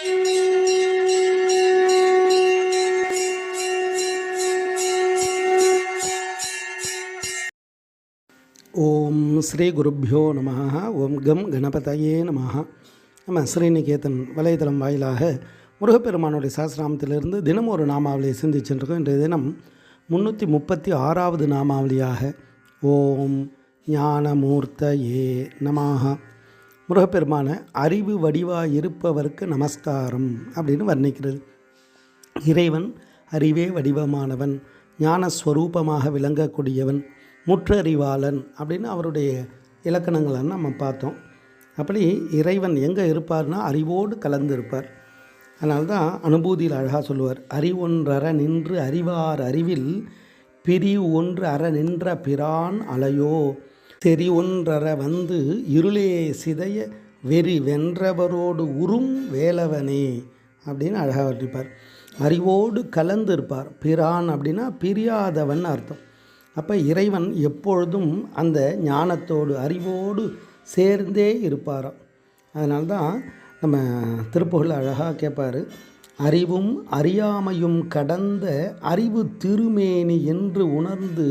ஓம் ஸ்ரீ குருப்பியோ நம ஓம் கம் கணபதையே நம நம்ம ஸ்ரீநிகேதன் வலைதளம் வாயிலாக முருகப்பெருமானுடைய சாஸ்திராமத்திலிருந்து தினம் ஒரு நாமாவளியை சிந்திச்சுருக்கோம். இன்றைய தினம் முன்னூற்றி முப்பத்தி ஆறாவது நாமாவளியாக ஓம் ஞானமூர்த்தையே நமாக முருகப்பெருமான அறிவு வடிவாக இருப்பவருக்கு நமஸ்காரம் அப்படின்னு வர்ணிக்கிறது. இறைவன் அறிவே வடிவமானவன் ஞானஸ்வரூபமாக விளங்கக்கூடியவன் முற்றறிவாளன் அப்படின்னு அவருடைய இலக்கணங்களை நம்ம பார்த்தோம். அப்படி இறைவன் எங்கே இருப்பார்னா அறிவோடு கலந்து இருப்பார் அதனால தான் அனுபூதியில் அழகாக சொல்லுவார் அறிவொன்றற நின்று அறிவார் அறிவில் பிரி ஒன்று அற நின்ற பிரான் அலையோ தெரி ஒன்றர வந்து இருளே சிதைய வெறி வென்றவரோடு உறும் வேலவனே அப்படின்னு அழகாக வர்ணிப்பார். அறிவோடு கலந்து இருப்பார் பிரான் அப்படின்னா பிரியாதவன் அர்த்தம். அப்போ இறைவன் எப்பொழுதும் அந்த ஞானத்தோடு அறிவோடு சேர்ந்தே இருப்பாராம். அதனால தான் நம்ம திருப்புகழ் அழகாக கேட்பார் அறிவும் அறியாமையும் கடந்த அறிவு திருமேனி என்று உணர்ந்து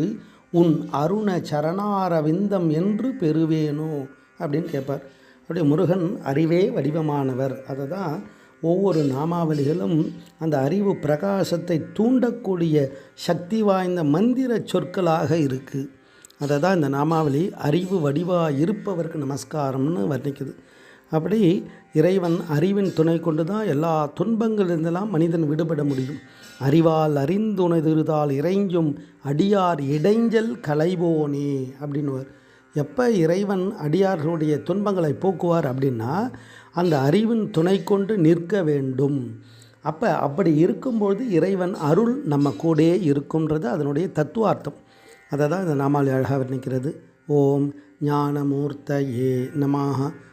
உன் அருண சரணாரவிந்தம் என்று பெறுவேனோ? அப்படின்னு கேட்பார். அப்படியே முருகன் அறிவே வடிவமானவர். அதை தான் ஒவ்வொரு நாமாவலிகளும் அந்த அறிவு பிரகாசத்தை தூண்டக்கூடிய சக்தி வாய்ந்த மந்திர சொற்களாக இருக்குது அதை தான் இந்த நாமாவளி அறிவு வடிவாக இருப்பவருக்கு நமஸ்காரம்னு வர்ணிக்குது. அப்படி இறைவன் அறிவின் துணை கொண்டு தான் எல்லா துன்பங்களிலிருந்தெல்லாம் மனிதன் விடுபட முடியும். அறிவால் அறிந்துணதிருதால் இறைஞ்சும் அடியார் இடைஞ்சல் களைவோனே அப்படின்னுவார். எப்போ இறைவன் அடியார்களுடைய துன்பங்களை போக்குவார் அப்படின்னா அந்த அறிவின் துணை கொண்டு நிற்க வேண்டும். அப்போ அப்படி இருக்கும்பொழுது இறைவன் அருள் நம்ம கூடயே இருக்கும்ன்றது அதனுடைய தத்துவார்த்தம். அதை தான் இந்த நாமாளி அழகாக வர்ணிக்கிறது. ஓம் ஞானமூர்த்த ஏ நமாக